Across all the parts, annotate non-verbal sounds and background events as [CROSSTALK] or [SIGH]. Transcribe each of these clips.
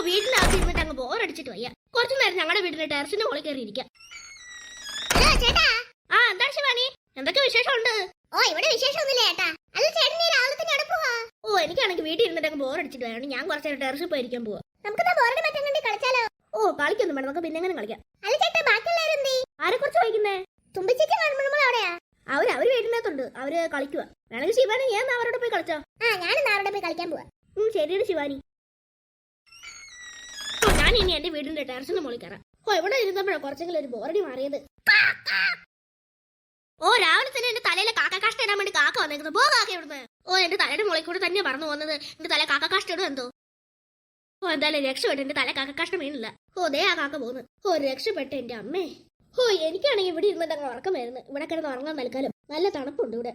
ഓ വീടിനകത്ത് ഇരുന്നിട്ട് അങ്ങ് ബോറടിച്ചിട്ട് വയ്യ. കുറച്ചു നേരം ഞങ്ങളുടെ വീടിന്റെ ടെറസിന്റെ മുകളിൽ കയറി ഇരിക്കാം. ചേട്ടാ. ആ എന്താ ശിവാനി? എന്തൊക്കെ വിശേഷമുണ്ട്? ഓ ഇവിടെ വിശേഷമൊന്നുമില്ല ചേട്ടാ. അല്ല ചേട്ടൻ രാവിലെ തന്നെ പോവാ. ഓ എനിക്കാണെങ്കിൽ വീട്ടിൽ ഇരുന്നിട്ട് അങ്ങ് ബോറടിച്ചിട്ട് വരണം ഞാൻ കുറച്ച് നേരം ടെറസിൽ പോയിരിക്കാൻ പോവാ. നമുക്ക് ബോർഡ് മറ്റം കണ്ടി കളിച്ചാലോ? ഓ കളിക്കൊന്നും വേണം നമുക്ക് പിന്നെ എങ്ങനെ കളിക്കാം? അല്ല ചേട്ടാ ബാക്കിയുള്ളവരെന്തേ ആരെ കുറിച്ച് വൈകുന്നേ തുമ്പിച്ചേച്ചി കാണുമ്പോൾ അവിടെയാ? അവർ അവർ വീടിനകത്തുണ്ട്. അവർ കളിക്കുക വേണമെങ്കിൽ ശിവാനി ഞാൻ അവരോട് പോയി കളിച്ചോ? ആ ഞാൻ അവരോട് പോയി കളിക്കാൻ പോവാ. ശരിയാണ് ശിവാനി. ഇനി എന്റെ വീടിന്റെ ടെറസിന് മുകളിൽ കയറാം. ഓ ഇവിടെ ഇരുന്നപ്പോഴാണ് കുറച്ചെങ്കിലും ഒരു ബോറടി മാറിയത്. ഓ രാവിലെ തന്നെ എന്റെ തലയിലെ കാക്ക കാഷ്ട ഇടാൻ വേണ്ടി കാക്ക വന്നേക്കുന്നത് പോ കാക്ക ഇവിടുന്ന്. ഓ എന്റെ തലയുടെ മുകളിൽ കൂടെ തന്നെ പറഞ്ഞു പോകുന്നത്. എന്റെ തല കാക്ക കാഷ്ട ഇടും എന്തോ? ഓ എന്തായാലും രക്ഷപ്പെട്ടു. എന്റെ തല കാക്ക കാഷ്ട വീണില്ല ഓ ദേ ആ കാക്ക പോകുന്നു. ഓ രക്ഷപ്പെട്ട് എന്റെ അമ്മേ. ഓ എനിക്കാണെങ്കിൽ ഇവിടെ ഇരുന്നിട്ട് അങ്ങ് ഉറക്കം വരുന്നു ഇവിടെ കിടന്ന് ഉറങ്ങാൻ നൽകാലും നല്ല തണുപ്പുണ്ട് ഇവിടെ.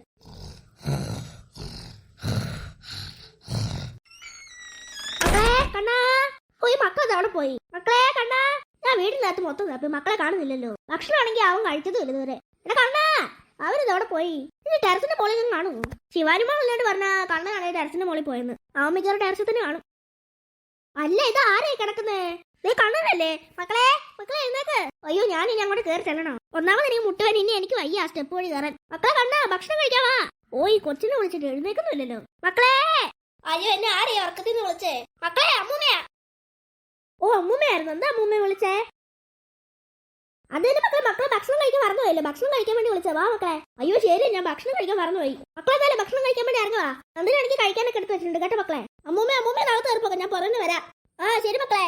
കണ്ണാ. ഓ മക്കളെ അവിടെ പോയി. മക്കളെ കണ്ണാ. ഞാൻ വീടിനകത്ത് മൊത്തം തപ്പി മക്കളെ കാണുന്നില്ലല്ലോ. ഭക്ഷണമാണെങ്കിൽ അവൻ കഴിച്ചതും ഇല്ല ഇതുവരെ. എടാ കണ്ണാ. അവരിതവിടെ പോയി. ഇനി ടെറസിന്റെ മുകളിൽ നിന്ന് കാണുമോ ശിവാനിമാളല്ലാണ്ട് പറഞ്ഞ കണ്ണ കാണേ ടെറസിന്റെ മുകളിൽ പോയെന്ന്. അവൻ മിക്കവാറും ടെറസിൽ തന്നെ കാണും. അല്ല ഇത് ആരേ കിടക്കുന്നേ? കണ്ണനല്ലേ? മക്കളെ മക്കളെ എഴുന്നേക്ക്. അയ്യോ ഞാൻ ഇനി അങ്ങോട്ട് കയറി ചെല്ലണോ? ഒന്നാമത് എനിക്ക് മുട്ടുവൻ ഇനി എനിക്ക് വയ്യ ആ സ്റ്റെപ്പ് വഴി കയറാൻ. മക്കളെ കണ്ണ ഭക്ഷണം കഴിക്കാവാ ഓ ഈ കൊച്ചിനെ വിളിച്ചിട്ട് എഴുന്നേക്കുന്നില്ലല്ലോ മക്കളെ. അയ്യോ എന്നെ ആരെയാ ഉറക്കത്തിൽ വിളിച്ചേ? മക്കളെ അമ്മൂമ്മയാ. ഓ അമ്മൂമ്മയായിരുന്നു. എന്താ അമ്മൂമ്മയെ വിളിച്ചേ? അതിന്റെ മക്കളെ മക്കളെ ഭക്ഷണം കഴിക്കാൻ മറന്നുപോയില്ലേ. ഭക്ഷണം കഴിക്കാൻ വേണ്ടി വിളിച്ചാ വാ മക്കളെ. അയ്യോ ശരി ഞാൻ ഭക്ഷണം കഴിക്കാൻ മറന്നുപോയി. മക്കളെ തന്നെ ഭക്ഷണം കഴിക്കാൻ വേണ്ടി ഇറങ്ങുവാ. നന്ദിനെ എനിക്ക് കഴിക്കാനൊക്കെ എടുത്ത് വെച്ചിട്ടുണ്ട് കേട്ടോ മക്കളെ. അമ്മൂമ്മ അമ്മൂമ്മ നാളെ തീർപ്പൊക്കെ ഞാൻ പുറന്ന് വരാം. ആ ശരി മക്കളെ.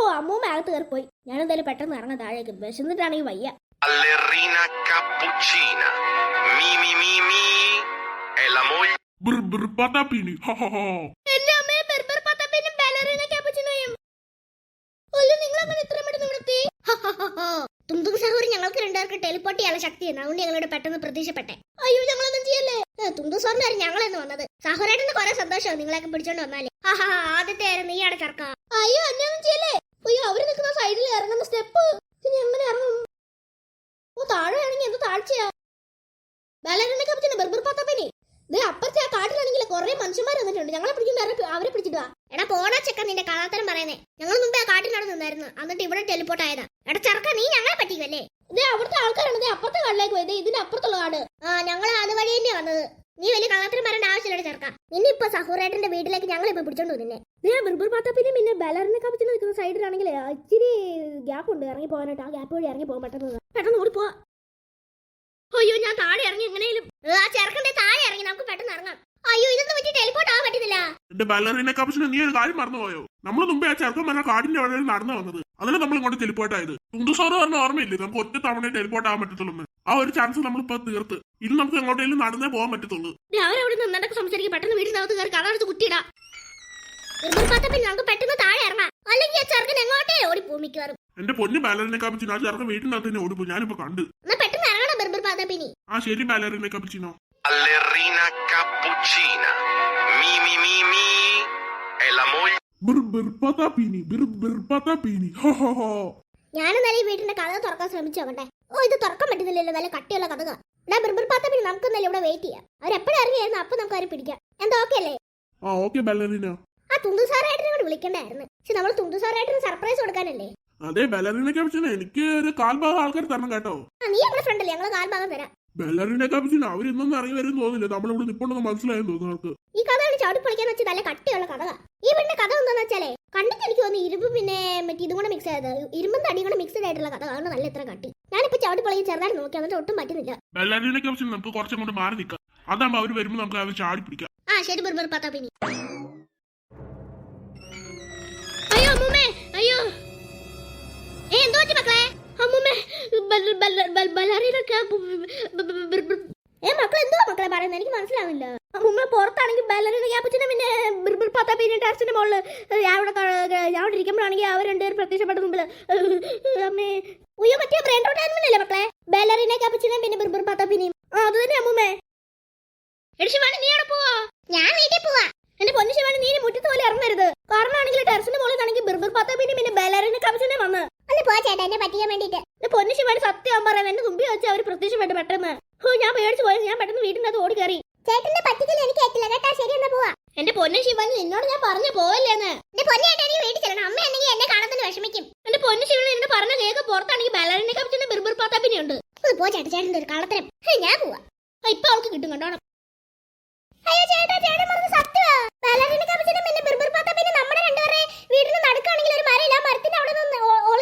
ഓ അമ്മൂമ്മ അകത്ത് കയറിപ്പോയി ഞാൻ എന്തായാലും പെട്ടെന്ന് ഇറങ്ങാൻ താഴേക്ക്. വിശന്നിട്ടാണെങ്കിൽ വയ്യ. Allerina cappuccina. Mi mi mi mi. È la moglie. Ha. എന്റെ അമ്മയെ ബർബർ പത്തപ്പിനും ബാലറിന ക്യാപ്പുച്ചിനോയും അല്ല നിങ്ങൾ അങ്ങനെ ഇത്ര പെട്ടെന്ന് ഇവിടെത്തി തുമ്പും സഹോരി ഞങ്ങൾക്ക് രണ്ടുപേർക്ക് ടെലിപ്പോർട്ട് ചെയ്യാനുള്ള ശക്തിയാണ്. അതുകൊണ്ട് ഞങ്ങളോട് പെട്ടെന്ന് പ്രതീക്ഷപ്പെട്ടെ. അയ്യോ ഞങ്ങളൊന്നും ചെയ്യല്ലേ? സാറിന്റെ കാര്യം ഞങ്ങളെന്ന് വന്നത്. സഹോരായിട്ട് കുറെ സന്തോഷമാണ് നിങ്ങളൊക്കെ പിടിച്ചോണ്ട് വന്നാലേ. ആഹാ ആദ്യത്തെ ആയിരുന്നു നീയാണ് ചർക്ക അയ്യോ അന്നൊന്നും ചെയ്യല്ലേ? അയ്യോ അവർ നിൽക്കുന്ന സൈഡിൽ ഇറങ്ങുന്ന സ്റ്റെപ്പ് ഇനി എങ്ങനെ ഇറങ്ങും? ഓ താഴെയാണെങ്കിൽ എന്ത് താഴ്ചയാ ബാലറിനെ ക്യാപ്പുച്ചിന് ബർബർ പത്തപ്പിനി ദേ അപ്പുറത്തെ ആ കാട്ടിലാണെങ്കിൽ കുറെ മനുഷ്യന്മാർ വന്നിട്ടുണ്ട്. ഞങ്ങളെ പിടിക്കുന്ന അവരെ- വാ. എടാ പോടാ ചെക്കൻ നിന്റെ കഥാത്തരം പറയുന്നേ. ഞങ്ങൾ മുമ്പേ ആ കാട്ടിലാണ് നിന്നായിരുന്നു. എന്നിട്ട് ഇവിടെ ടെലിപ്പോർട്ട് ആയതാ. എടാ ചെറുക്ക നീ ഞങ്ങളെ പറ്റിക്കല്ലേ ഇതേ അവിടുത്തെ ആൾക്കാരാണ്. ദേ അപ്പുറത്തെ കാട്ടിലേക്ക് പോയത് ഇതിന്റെ അപ്പുറത്തുള്ള കാട്. ആ ഞങ്ങൾ അത് വഴി തന്നെ വന്നത്. നീ വലിയ കള്ളത്തരം പറയേണ്ട ആവശ്യമില്ല ചെറുക്ക നിന്നെ ഇപ്പൊ സഹോറേട്ടന്റെ വീട്ടിലേക്ക് ഞങ്ങൾ ഇപ്പൊ പിടിച്ചോണ്ട് നിന്നെ ഞാൻ ബിർബിർ പാത്തപ്പിനെ പിന്നെ ബലറിനെ കപ്പിച്ചിന് നിൽക്കുന്ന സൈഡിലാണെങ്കിൽ ഇച്ചിരി ഗ്യാപ്പ് ഉണ്ട്. ഇറങ്ങി പോകാനായിട്ട്. ആ ഗ്യാപ്പ് വഴി ഇറങ്ങി പോകാൻ പെട്ടെന്ന്. പെട്ടെന്ന് ഓടിപ്പോ അയ്യോ ഞാൻ താഴെ ഇറങ്ങി എങ്ങനെയും. ആ ചെറുക്കന്റെ താഴെ ഇറങ്ങി നമുക്ക് പെട്ടെന്ന് ഇറങ്ങാം. അയ്യോ ഇതൊന്നും പറ്റി ടെലിപ്പോർട്ട് ആവാൻ പറ്റുന്നില്ല എന്റെ ബാലറിനെ കപ്പിച്ചിന് നീ ഒരു കാര്യം മറന്നുപോയോ? നമ്മൾ മുമ്പേ ആ ചെറുക്കൻ പറഞ്ഞ കാടിന്റെ വഴി നടന്നു വന്നത്. അതല്ല നമ്മൾ ഇങ്ങോട്ട് ടെലിപ്പോർട്ടായത് തുണ്ടുസാറ് പറഞ്ഞ ഓർമ്മയില്ലേ? നമുക്ക് ഒറ്റ തവണ ടെലിപ്പോർട്ട് ആവാൻ പറ്റത്തുള്ളൂ ആ ഒരു ചാൻസ് നമ്മൾ ഇപ്പൊ തീർത്ത്. ഇനി നമുക്ക് എങ്ങോട്ടെങ്കിലും നടന്നേ പോകാൻ പറ്റത്തുള്ളൂ. അവരവിടെ നന്നായിട്ട് സംസാരിക്കും. പെട്ടെന്ന് വീടിനകത്ത് കയറി കളറെടുത്ത് കുത്തിയിടാ. പെട്ടെന്ന് താഴെ ഇറങ്ങാം. അല്ലെങ്കിൽ ആ ചെറുക്കൻ എങ്ങോട്ടേ എന്റെ പൊന്നു ബാലറിനെ കപ്പിച്ചിന് ആ ചെറുക്കൻ വീട്ടിനകത്ത് തന്നെ ഓടിപ്പോ ഞാനിപ്പോ കണ്ട്. പാത്തപ്പിനി ആ ശരി ബാലറിനെ കപ്പിച്ചിനോ Ballerina cappuccina. Mi mi mi mi. È la moglie. ബിർ ബിർ പതാപീനി ബിർ ബിർ പതാപീനി ഹോ ഹോ ഹോ ഞാൻ എന്നാലും ഈ വീടിന്റെ കഥ തുറക്കാൻ ശ്രമിച്ചു നോക്കട്ടെ ഓ ഇത് തുറക്കാൻ പറ്റുന്നില്ലല്ലോ നല്ല കട്ടിയുള്ള കഥക എന്നാ ബെർബർ പതപിനി നമുക്ക് എന്നാലും ഇവിടെ വെയിറ്റ് ചെയ്യാം. അവരെപ്പോഴും ഇറങ്ങിയായിരുന്നു അപ്പൊ നമുക്ക് അവരെ പിടിക്കാം. എന്താ ഓക്കെ അല്ലേ? ആ ഓക്കെ ബാലറിന ആ തുണ്ടു സാറായിട്ടിനെ കൂടെ വിളിക്കണ്ടായിരുന്നു. പക്ഷെ നമ്മൾ തുണ്ടു സാറായിട്ടിന് സർപ്രൈസ് കൊടുക്കാനല്ലേ? അതെ ബലറിനെ കപ്പിച്ചിന് എനിക്ക് ഒരു കാൽഭാഗം ആൾക്കാർ തരണം കേട്ടോ. നീ നമ്മുടെ ഫ്രണ്ടല്ലേ ഞങ്ങൾ കാൽഭാഗം തരാം. ബാലറിനെ കപ്പിച്ചിന് അവരിന്നൊന്നും ഇറങ്ങി വരും തോന്നില്ല നമ്മളിവിടെ നിപ്പോണ്ടെന്ന് മനസ്സിലായെന്ന് തോന്നുന്നു അവർക്ക്. ഈ കഥയാണ് ചാടി പൊളിക്കാൻ വെച്ച് നല്ല കട്ടിയുള്ള കഥ. ഈ വീടിന്റെ കഥ എന്താന്ന് വെച്ചാലേ കണ്ടിട്ട് എനിക്ക് തോന്നി ഇരുമ്പ് പിന്നെ മറ്റേ ഇതും കൂടെ മിക്സ് ചെയ്തത് ഇരുമ്പും തടിയും കൂടെ മിക്സ് ആയിട്ടുള്ള കഥ. കാരണം നല്ല ഇത്ര കട്ടി. ഞാനിപ്പോ ചാടി പൊളിക്കാൻ ചെറുതായിട്ട് നോക്കി എന്നിട്ട് ഒട്ടും പറ്റുന്നില്ല. ബെല്ലറിനെ കപ്പിച്ചിന് നമുക്ക് കുറച്ചും കൂടി മാറി നിൽക്കാം അതാകുമ്പോ അവർ വരുമ്പോ നമുക്ക് അവർ ചാടി പിടിക്കാം. ആ ശരി ബർബർ പത്താ അയ്യോ എന്തോ മക്കളെ അമ്മൂമ്മേ ബൽ- ബൽ- ബൽ- ബല്ലാറിനൊക്കെ ബ- ബ- ബ- ബ- ബ- ഏ മക്കളെ എന്തോ മക്കളെ പറയുന്നത് എനിക്ക് മനസ്സിലാവില്ല അമ്മൂമ്മ പുറത്താണെങ്കിൽ ബല്ലറിന്റെ ക്യാപ്പച്ചിനെ പിന്നെ ബിർബിർ പേര് ടെറസിന്റെ മുകളിൽ അവിടെ ഞാൻ ഇരിക്കുമ്പോഴാണെങ്കിൽ അവർ രണ്ടുപേരും പ്രത്യക്ഷപ്പെട്ട മുമ്പിൽ അമ്മേ ഉയ്യോ മറ്റേ ബ്രെയിൻ റോട്ടായിരുന്നില്ലേ മക്കളെ ബല്ലറിനെ ക്യാപ്പച്ചിനെ പിന്നെ ബിർബിർ പത്താപ്പിനെയും ആ അത് തന്നെ അമ്മൂമ്മേ എടി ശിവാണി നീ അവിടെ പോവാ ഞാൻ വീട്ടിൽ പോവാ. എന്റെ പൊന്നു ശിവാണി നീ മുറ്റത്ത് പോലെ ഇറങ്ങരുത്. കാരണം ആണെങ്കിൽ ടെറസിന്റെ മുകളിൽ ആണെങ്കിൽ ബിർബിർ പത്താപ്പിനെ പിന്നെ ബല്ലറിനെ കപ്പിച്ചിനെ വന്ന്. ഒന്ന് പോ ചേട്ടാ എന്നെ പറ്റിക്കാൻ വേണ്ടിട്ട്. എന്റെ പൊന്നു ശിവാണി സത്യം പറയാൻ എന്റെ തുമ്പി വെച്ച് അവർ പ്രത്യക്ഷപ്പെട്ടു പെട്ടെന്ന്. ഓ ഞാൻ പേടിച്ചു പോയത് ഞാൻ പെട്ടെന്ന് വീട്ടിനകത്ത് ഓടി കയറി ചേട്ടന്റെ പറ്റിക്കൽ എനിക്ക് ഏറ്റില്ല കേട്ടാ ശരി എന്നാ പോവാ. എന്റെ പൊന്നു ശിവൻ നിന്നോട് ഞാൻ പറഞ്ഞു പോവല്ലേന്ന് എന്റെ പൊന്നേട്ടാ നീ വീട്ടിൽ ചെല്ലണം. അമ്മ എന്നെങ്കിൽ എന്നെ കാണുന്നതിന് വിഷമിക്കും. എന്റെ പൊന്നു ശിവൻ എന്നെ പറഞ്ഞ കേക്ക് പുറത്താണെങ്കിൽ ബാലറിനെ കപ്പിച്ചിന്റെ ബിർബിർ പിന്നെ ഉണ്ട്. പോ ചേട്ടാ ചേട്ടന്റെ ഒരു കള്ളത്തരം. ഹേ, ഞാൻ പോവാ. ഇപ്പൊ അവൾക്ക് കിട്ടും കണ്ടോണം അയ്യോ ചേട്ടാ ചേട്ടൻ പറഞ്ഞ സത്യമാ പിന്നെ ബിർബിർ പാത്ത പിന്നെ നമ്മുടെ രണ്ടുപേരെ വീടിന് നടുക്കാണെങ്കിൽ ഒരു മരം ഇല്ല. മരത്തിന്റെ അവിടെ നിന്ന്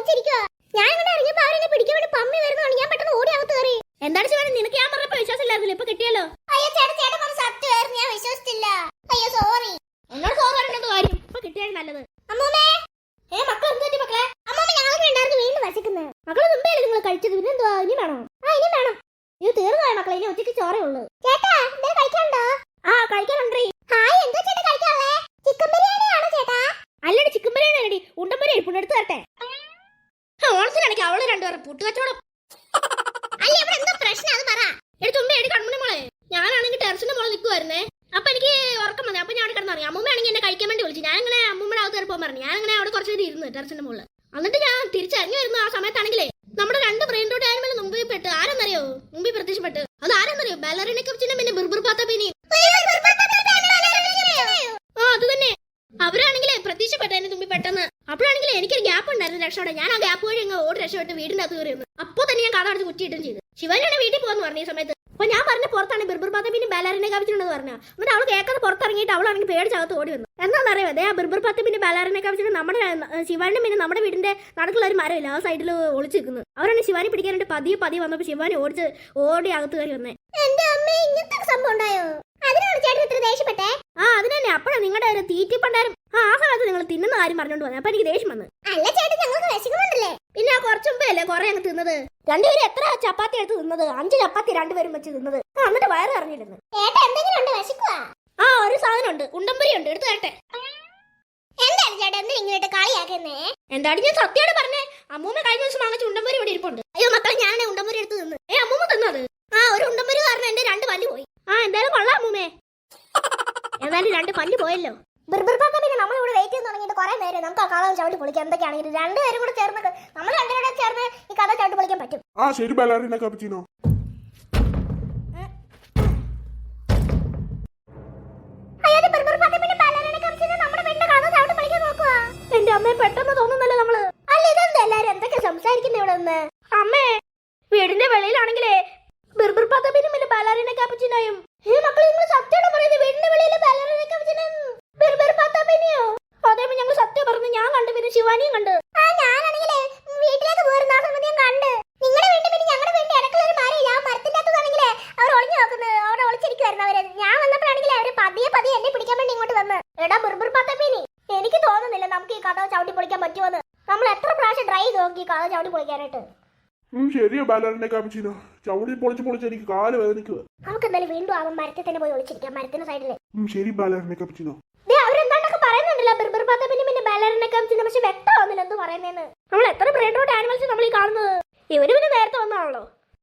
ഒ- ഞാൻ ഇങ്ങനെ ഇറങ്ങിയപ്പോ അവരെന്നെ പിടിക്കാൻ വേണ്ടി പമ്മി വരുന്നതാണ്. ഞാൻ പെട്ടെന്ന് ഓടി അകത്ത് കയറി. എന്താണ് ശിവാനി നിനക്ക് ഞാൻ പറഞ്ഞപ്പോ വിശ്വാസമില്ലായിരുന്നില്ല ഇപ്പൊ കിട്ടിയല്ലോ? അയ്യോ ചേട്ടാ ചേട്ടൻ പറഞ്ഞ സത്യമായിരുന്നു. ഞാൻ വിശ്വസിച്ചില്ല. അയ്യോ സോറി എന്നോട് സോറി പറയേണ്ടത് കാര്യം? ഇപ്പൊ കിട്ടിയാലും നല്ലത്. അമ്മൂമ്മേ. ഏ മക്കൾ എന്ത് പറ്റി മക്കളെ? അമ്മൂമ്മ ഞങ്ങൾക്ക് രണ്ടാൾക്ക് വീണ്ടും വസിക്കുന്നത് മക്കളെ മുമ്പേ നിങ്ങൾ കഴിച്ചത്? പിന്നെ എന്തുവാ? ഇനി വേണോ? ആ ഇനി വേണം. ഇത് തീർന്നതായ മക്കളെ. ഇനി ഒറ്റയ്ക്ക് ചോറേ ഉള്ളൂ. ചേട്ടാ എന്തേലും കഴിക്കാനുണ്ടോ? ആ കഴിക്കാനുണ്ടേ ഹായ് എന്താ ചേട്ടാ കഴിക്കാനുള്ളേ? ചിക്കൻ ബിരിയാണി ആണോ ചേട്ടാ? അല്ലടി ചിക്കൻ ബിരിയാണി അല്ലടി. ഉണ്ടമ്പരി ഇരിപ്പുണ്ട് എടുത്ത് തരട്ടെ ആ, ഓണത്തിനാണെങ്കിൽ അവൾ രണ്ടുപേരും പുട്ടുകച്ചവടം. അല്ല ഇവിടെ എന്താ പ്രശ്നം അത് പറ. എടുത്ത് ഉമ്മ എടി കൺമുണി മോളെ. ഞാനാണെങ്കിൽ ടെറസിന്റെ മോളെ നിൽക്കുമായിരുന്നേ അപ്പൊ എനിക്ക് ഉറക്കം വന്നു. അപ്പൊ ഞാൻ അവിടെ കിടന്നു അമ്മൂമ്മയാണെങ്കിൽ എന്നെ കഴിക്കാൻ വേണ്ടി വിളിച്ചു. ഞാൻ അങ്ങനെ അമ്മൂമ്മയുടെ അകത്ത് കയറി പോകാൻ പറഞ്ഞു. ഞാൻ അങ്ങനെ അവിടെ കുറച്ച് നേരം ഇരുന്നു ടെറസിന്റെ മുകളിൽ എന്നിട്ട് ഞാൻ തിരിച്ചറിഞ്ഞു വരുന്ന ആ സമയത്താണെങ്കിലേ നമ്മുടെ രണ്ട് ബ്രെയിൻ ഡോട്ട് ആയാലും മുമ്പിൽ പെട്ട് ആരെന്നറിയോ? മുമ്പിൽ പ്രത്യക്ഷപ്പെട്ട്. അത് ആരെന്നറിയോ? ബാലറിനെ കുറിച്ച് പിന്നെ ബിർബിർ പാത്ത പിന്നെ ആ അത് തന്നെ. അവരാണെങ്കിലേ പ്രതീക്ഷപ്പെട്ട എന്നെ തുമ്പി പെട്ടെന്ന്. ഗ്യാപ്പ് ഉണ്ടായിരുന്നു രക്ഷപ്പെടാൻ ഞാൻ ആ ഗ്യാപ്പ് വഴി അങ്ങ് ഓടി രക്ഷപ്പെട്ട് വീടിന്റെ അകത്ത് കയറിയിരുന്നു അപ്പൊ തന്നെ ഞാൻ അടച്ച് കുറ്റിയിട്ടും ചെയ്തു. ശിവനാണ് വീട്ടിൽ പോകുന്നു പറഞ്ഞു ഈ സമയത്ത് അപ്പൊ ഞാൻ പറഞ്ഞ പുറത്താണ് ബിർബർ പാത്ത പിന്നെ ബാലാറിനെ കവിച്ചിട്ടുണ്ടെന്ന് പറഞ്ഞു. എന്നിട്ട് അവൾ കേൾക്കാതെ പുറത്തിറങ്ങിയിട്ട് അവളാണെങ്കിൽ പേടിച്ചകത്ത് ഓടി വന്നു. എന്താണെന്നറിയോ? അതേ ആ ബിർബർ പിന്നെ ബാലാറിനെ കവിച്ചിട്ട് നമ്മുടെ ശിവാനും പിന്നെ നമ്മുടെ വീടിന്റെ നടക്കുള്ള ഒരു മരമില്ല ആ സൈഡിൽ ഒളിച്ചു നിൽക്കുന്നു. അവരാണ് ശിവാനി പിടിക്കാനായിട്ട് പതിയെ പതിയെ വന്നപ്പോൾ ശിവാനി ഓടിച്ച് ഓടി അകത്ത് കയറി വന്നേ. എന്റെ അമ്മ ഇങ്ങനത്തെ സംഭവം ഉണ്ടായോ? ചേട്ടൻ ഇത്ര ദേഷ്യപ്പെട്ടെ? ആ അതിനെ അപ്പോഴാണ് നിങ്ങളുടെ ഒരു തീറ്റിപ്പണ്ടാരും. ആ ആഹാരത്ത് നിങ്ങൾ തിന്നുന്ന കാര്യം പറഞ്ഞോണ്ട് വന്നത് അപ്പൊ എനിക്ക് ദേഷ്യം വന്നു. അല്ല ചേട്ടൻ ഞങ്ങൾക്ക് വിശക്കുന്നുണ്ടല്ലേ? പിന്നെ കുറച്ച് മുമ്പേ അല്ലേ കുറെ അങ്ങ് തിന്നത്? രണ്ടുപേരും എത്ര ചപ്പാത്തി എടുത്ത് തിന്നത്? അഞ്ച് ചപ്പാത്തി രണ്ടുപേരും വെച്ച് തിന്നത്. ആ എന്നിട്ട് വയറ് അറിഞ്ഞിരുന്നു ചേട്ടൻ എന്തെങ്കിലും ഉണ്ട് വിശക്കുവാ? ആ ഒരു സാധനം ഉണ്ട് ഉണ്ടമ്പരി ഉണ്ട് എടുത്തു തരട്ടെ. എന്താണ് ചേട്ടൻ എന്തിനാ ഇങ്ങോട്ട് കളിയാക്കുന്നേ? എന്താടി ഞാൻ സത്യമാണ് പറഞ്ഞേ? അമ്മൂമ്മ കഴിഞ്ഞ ദിവസം വാങ്ങിച്ച ഉണ്ടമ്പരി ഇവിടെ ഇരിപ്പുണ്ട്. അയ്യോ മക്കളെ ഞാൻ ഉണ്ടമ്പരി എടുത്ത് തിന്ന് ഏ അമ്മൂമ്മ തിന്നത് ആ ഒരു ഉണ്ടമ്പരി കാരണം എന്റെ രണ്ട് പല്ല് പോയി ആ എന്തായാലും കൊള്ളാം അമ്മൂമ്മേ എന്നാലും രണ്ട് പല്ല് പോയല്ലോ. ബിർബിർ പാക്ക പിന്നെ നമ്മൾ ഇവിടെ വെയിറ്റ് ചെയ്ത് തുടങ്ങിയിട്ട് കുറെ നേരം നമുക്ക് ആ കഥ ചവിട്ടി പൊളിക്കാം. എന്തൊക്കെയാണെങ്കിലും രണ്ടുപേരും കൂടെ ചേർന്ന് നമ്മൾ രണ്ടുപേരും കൂടെ ചേർന്ന് ഈ കഥ ചവിട്ടി പൊളിക്കാൻ പറ്റും. ആ ശരി ബാലറിനെ കപ്പിച്ചിനോ. എന്റെ അമ്മയെ പെട്ടെന്ന് തോന്നുന്നല്ലോ നമ്മൾ. അല്ല ഇതെന്താ എല്ലാരും എന്തൊക്കെ സംസാരിക്കുന്നേ ഇവിടെ നിന്ന്? അമ്മേ വീടിന്റെ വെളിയിലാണെങ്കിലേ ബിർബിർ പത്തപ്പിനും പിന്നെ ബാലാറിനെ കാപ്പച്ചിനായും. ഈ മക്കൾ നിങ്ങൾ സത്യമാണ് പറയുന്നത്. വീടിന്റെ വെളിയിൽ ബാലറിനെ കുറിച്ച് ബിർബിർ പാക്ക പിന്നെയോ? അതേ ഞങ്ങൾ സത്യം പറഞ്ഞു. ഞാൻ കണ്ടു പിന്നെ ശിവാനിയും കണ്ട്. എനിക്ക് തോന്നുന്നില്ല നമുക്ക് ഈ കഥ ചവിട്ടി പൊളിക്കാൻ പറ്റുമെന്ന് നമ്മൾ എത്ര പ്രാവശ്യം ട്രൈ ചെയ്ത് നോക്കി കഥ ചവിട്ടി പൊളിക്കാനായിട്ട്. ഉം, ശരിയാ ബാലറിനെ കപ്പിച്ചിനോ ചവിടി പൊളിച്ച് പൊളിച്ച് എനിക്ക് കാൽ വേദനിക്കുക നമുക്ക് എന്തായാലും വീണ്ടും ആ മരത്തിൽ തന്നെ പോയി ഒളിച്ചിരിക്കാം. മരത്തിന്റെ സൈഡിൽ. ഉം, ശരി ബാലറിനെ കപ്പിച്ചിനോ അവരെന്താണ്ടൊക്കെ പറയുന്നുണ്ടല്ലോ? ബിർബിർ പത്തപ്പീനി പിന്നെ ബാലറിനെ കുറിച്ച് പക്ഷെ വ്യക്തമാവുന്നില്ല എന്ത് പറയുന്നതെന്ന് നമ്മൾ എത്ര റോഡ് ആനിമൽസ് നമ്മൾ ഈ കാണുന്നത്? ഇവർ പിന്നെ നേരത്തെ വന്നാണല്ലോ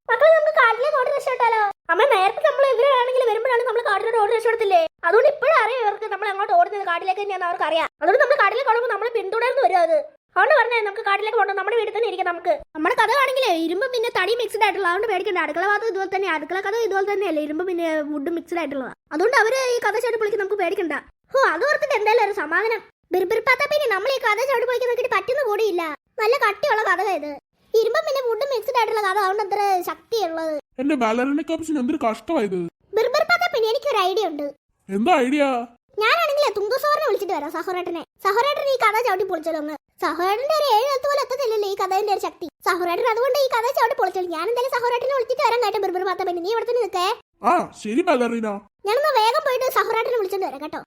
മക്കളെ നമുക്ക് കാട്ടിലേക്ക് ഓർഡർ രക്ഷപ്പെട്ടാലോ? അമ്മ നേരത്തെ നമ്മൾ ഇവരാണെങ്കിൽ വരുമ്പോഴാണ് നമ്മൾ കാട്ടിലോട്ട് ഓർഡർ രക്ഷപ്പെടത്തില്ലേ? അതുകൊണ്ട് ഇപ്പോഴും അറിയാം ഇവർക്ക് നമ്മൾ അങ്ങോട്ട് ഓടുന്നത് കാട്ടിലേക്ക് തന്നെയാണ് അവർക്ക് അറിയാം അതുകൊണ്ട് നമ്മൾ കാട്ടിലേക്ക് ഓടുമ്പോൾ നമ്മൾ പിന്തുടർന്ന് വരും അത്. അതുകൊണ്ട് പറഞ്ഞേ നമുക്ക് കാട്ടിലേക്ക് പോകണം നമ്മുടെ വീട്ടിൽ തന്നെ ഇരിക്കാം നമുക്ക്. നമ്മുടെ കഥ ആണെങ്കിലേ ഇരുമ്പ് പിന്നെ തടി മിക്സ്ഡ് ആയിട്ടുള്ള അതുകൊണ്ട് പേടിക്കണ്ട. അടുക്കള ഭാഗത്ത് ഇതുപോലെ തന്നെ അടുക്കള കഥ ഇതുപോലെ തന്നെയല്ലേ ഇരുമ്പ് പിന്നെ വുഡ് മിക്സ്ഡ് ആയിട്ടുള്ളതാ. അതുകൊണ്ട് അവർ ഈ കഥ ചാടി പൊളിക്ക് നമുക്ക് പേടിക്കണ്ട. ഓ അത് ഓർത്തിട്ട് എന്തായാലും ഒരു സമാധാനം. ബിർബിർപ്പാത്ത പിന്നെ നമ്മൾ ഈ കഥ ചവിട്ടി പൊളിക്കാൻ നോക്കിയിട്ട് പറ്റുന്ന കൂടിയില്ല. നല്ല കട്ടിയുള്ള കഥ ഇത്. ഇരുമ്പ് പിന്നെ വുഡ് മിക്സ്ഡ് ആയിട്ടുള്ള കഥ അതുകൊണ്ട് അത്ര ശക്തിയുള്ളത്. എന്റെ ബാലറിനെ കപ്പിച്ചിന് എന്തൊരു കഷ്ടമായത് ബിർബിർ പത്തപ്പീനി എനിക്കൊരു ഐഡിയ ഉണ്ട്. എന്താ ഐഡിയ? ഞാനാണെങ്കിലേ തുങ്കുസോറിനെ വിളിച്ചിട്ട് വരാം സഹോരേട്ടനെ സഹോറേട്ടൻ ഈ കഥ ചവിട്ടി പൊളിച്ചോളൂ അങ്ങ്. സഹോരേട്ടന്റെ ഒരു ഏഴ് എഴുത്ത് പോലെ എത്തത്തില്ലല്ലോ ഈ കഥയുടെ ഒരു ശക്തി സഹോരേട്ടൻ അതുകൊണ്ട് ഈ കഥ ചവിട്ടി പൊളിച്ചു ഞാൻ എന്തായാലും സഹോരേട്ടനെ വിളിച്ചിട്ട് വരാൻ കേട്ടോ ബിർബിർ പത്തപ്പീനി നീ ഇവിടെ തന്നെ നിൽക്കേ ആ ശരി ബലറീന ഞാനൊന്ന് വേഗം പോയിട്ട് സഹോരാട്ടിനെ വിളിച്ചോണ്ട് വരാം കേട്ടോ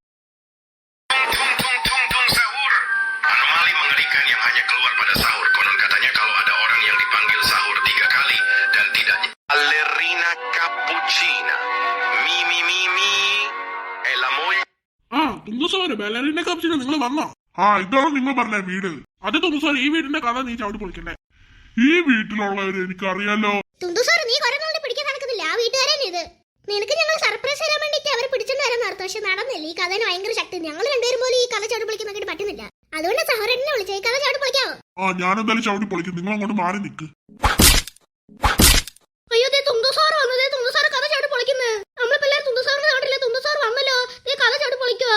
Tung tung tung tung tung sahur. Anomali mengerikan yang hanya keluar pada sahur. Konon katanya kalau ada orang yang dipanggil sahur tiga kali dan tidak Ballerina cappuccina. Mi mi mi mi. E la moglie ആ തുമ്പസോര് ബാലറിനെ കപ്പിച്ചിന് നിങ്ങൾ വന്നോ ആ ഇതാണ് നിങ്ങൾ പറഞ്ഞ വീട്. അത് തുമ്പസോര് ഈ വീടിന്റെ കഥ നീ ചവിട്ടി പൊളിക്കണ്ടേ? ഈ വീട്ടിലുള്ളവര് എനിക്കറിയാലോ. നീ കുറെ നാളെ പിടിക്കാൻ നടക്കുന്നില്ല. ആ വീട്ടുകാരൻ ഇത്? നിനക്ക് ഞങ്ങൾ സർപ്രൈസ് തരാൻ വേണ്ടിട്ട് അവരെ പിടിച്ചോണ്ട് വരാൻ നടത്തു പക്ഷെ നടന്നില്ല ഈ കഥന് ഭയങ്കര ശക്തി. ഞങ്ങൾ രണ്ടുപേരും പോലും ഈ കഥ ചവിട്ടി പൊളിക്കാൻ നോക്കിയിട്ട് പറ്റുന്നില്ല. അതുകൊണ്ട് സഹോരനെ വിളിച്ചേ കഥ ചവിട്ടി പൊളിക്കാവോ? ആ ഞാൻ എന്തായാലും ചവിട്ടി പൊളിക്കും. നിങ്ങൾ അങ്ങോട്ട് മാറി നിൽക്ക് അയ്യോ ദേ തുണ്ടുസാർ വന്നു ദേ തുണ്ടുസാർ കഥ ചവിട്ടി പൊളിക്കുന്നത് നമ്മൾ പിള്ളേർ തുണ്ടുസാറിനെ കണ്ടില്ലേ തുണ്ടുസാർ വന്നല്ലോ ദേ കഥ ചവിട്ടി പൊളിക്കുക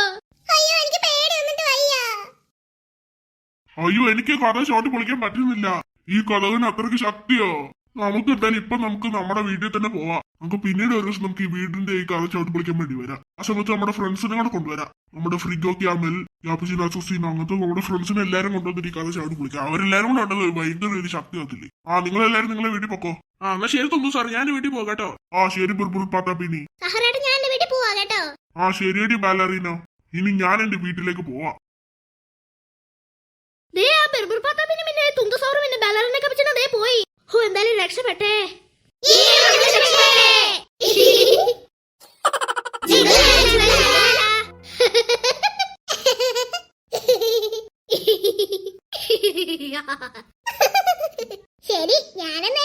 അയ്യോ എനിക്ക് കഥ ഷോട്ട് പൊളിക്കാൻ പറ്റുന്നില്ല. ഈ കഥകന് അത്രയ്ക്ക് ശക്തിയോ? നമുക്ക് എന്തായാലും ഇപ്പൊ നമുക്ക് നമ്മുടെ വീട്ടിൽ തന്നെ പോവാം. നമുക്ക് പിന്നീട് ഒരു ദിവസം നമുക്ക് ഈ വീടിന്റെ ഈ കഥ ഷോട്ട് പൊളിക്കാൻ വേണ്ടി വരാം. ആ സമയത്ത് നമ്മുടെ ഫ്രണ്ട്സിനെ കൂടെ കൊണ്ടുവരാം. നമ്മുടെ ഫ്രിഗോ ക്യാമൽ യാപ്പിച്ചി അസോസിൻ അങ്ങനത്തെ നമ്മുടെ ഫ്രണ്ട്സിനെ എല്ലാരും കൊണ്ടുവന്നിട്ട് ഈ കഥ ഷോട്ട് പൊളിക്കാം. അവരെല്ലാരും കൂടെ ഉണ്ടത് ഭയങ്കര ഒരു ശക്തി ആകത്തില്ലേ? ആ നിങ്ങൾ എല്ലാരും നിങ്ങളെ വീട്ടിൽ പൊക്കോ? ആ എന്നാ ശരി തുമ്പു സാർ ഞാൻ വീട്ടിൽ പോകാം കേട്ടോ. ആ ശരി ബുർബുർ പാത്താപ്പിനി. ആ ശരിയടി ബാലറീനോ. ഇനി ഞാൻ എന്റെ വീട്ടിലേക്ക് പോവാം. പാത്താപ്പിന് പിന്നെ തുന്തു സൗറും പിന്നെ ബലറിനെ കപ്പിച്ചിട്ട് ദേ പോയി. ഹോ എന്തായാലും രക്ഷപ്പെട്ടേ. [LAUGHS] ശരി ഞാനെന്ന്